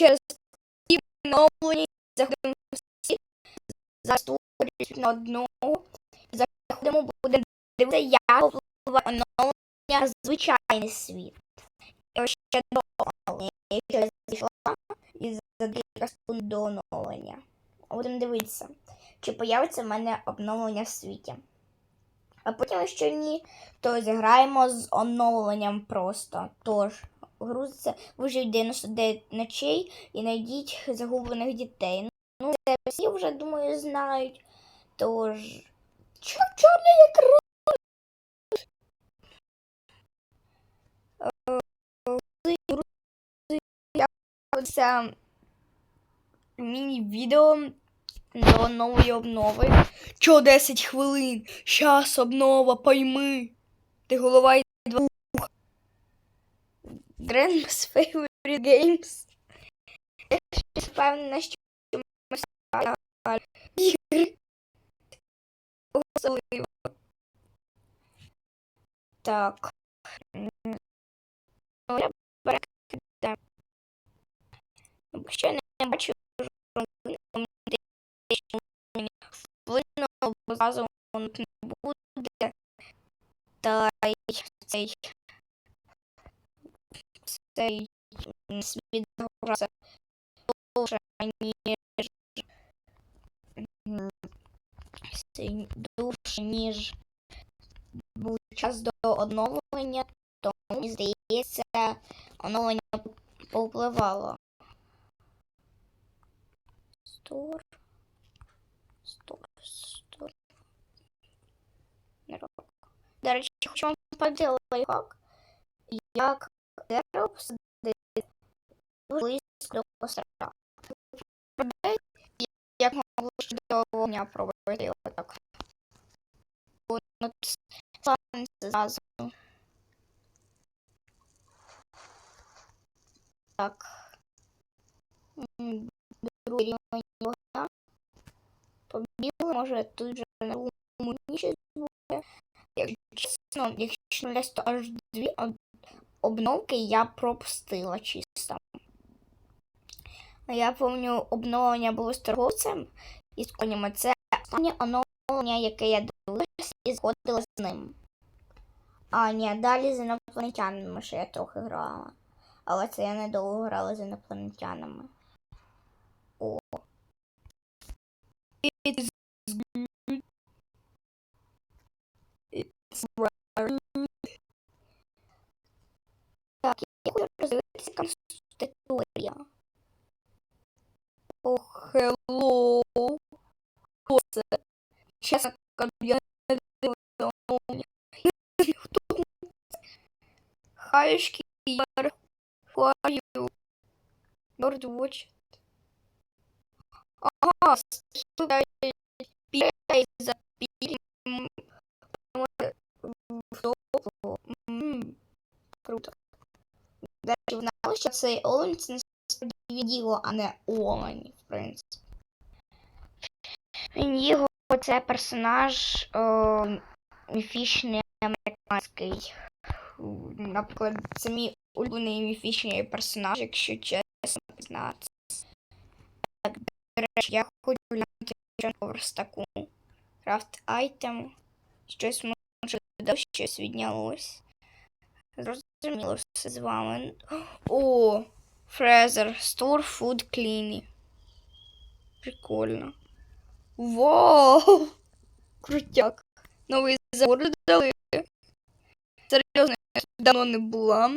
через ті зараз на одного. Заходимо, будемо дивитися, як впливає оновлення звичайний світ. І ще до оновлення. Якщо я зайшла і за декілька секунд до оновлення. Будемо дивитися, чи появиться в мене обновлення в світі. А потім, якщо ні, то зіграємо з оновленням просто. Тож, грузиться, виживіть 99 ночей і знайдіть загублених дітей. Ну, це всі вже, думаю, знають. Тож. Чор чорний екран. Це міні-відео до нової обнови. Чо 10 хвилин? Щас обнова, пойми. Ти голова і два вуха. Grandma's favorite games. Я щось впевнена, що ми стали ігри. Особливо. Так. Ну, я перекидаю. Ну, ще бо воно не буде. Та й цей цей світ гроза довше, ніж довше, ніж був час до оновлення, тому здається, оновлення повпливало. Стор. Стор, стор. Не рок. До речі, хочу вам поділити лайфхак, як дерево посадити близько до костра. Як могло ще до вогня пробувати отак. Воно станеться зразу. Так. Другий рівень вогня. Побігли, може тут же на другому ніч буде. Як якщо не десь, то аж дві обновки я пропустила чисто. Я пам'ятаю, обновлення було з торговцем і з конями. Це останнє оновлення, яке я дивилася і згодила з ним. А, ні, далі з інопланетянами ще я трохи грала. Але це я недовго грала з інопланетянами. О. It's good. It's right. Так, я хочу роздивитися конституція. О, хелло. Хто це? Чесно я не оновлення. Хто це? Хаєшки, яр. Are you? Ага, слухай, пій за що цей олень це насправді відділо, а не олень, в принципі. Індіго це персонаж е, міфічний американський. Наприклад, це мій улюблений міфічний персонаж, якщо чесно признатися. Так, до речі, я хочу глянути на верстаку. Крафт айтем. Щось може додав, щось віднялось. Зрозуміло все з вами. О, Фрезер. Store Food Cleaning. Прикольно. Вау! Крутяк. Новий завод додали. Серйозно, я давно не була.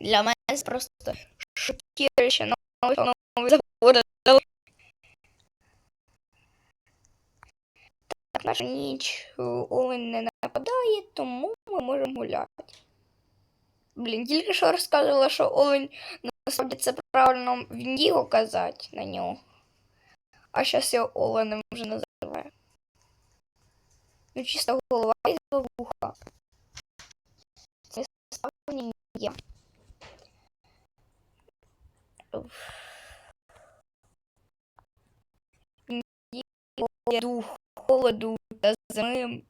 Для мене це просто шокіруюче новий, новий завод додали. Так, наша ніч Олень не нападає, тому ми можемо гуляти. Блін, тільки що розказувала, що Олень насправді це правильно в Індіго казати на нього. А зараз я Оленем вже називаю. Ну, чисто голова і два вуха. Це ставлення є. Холоду та зими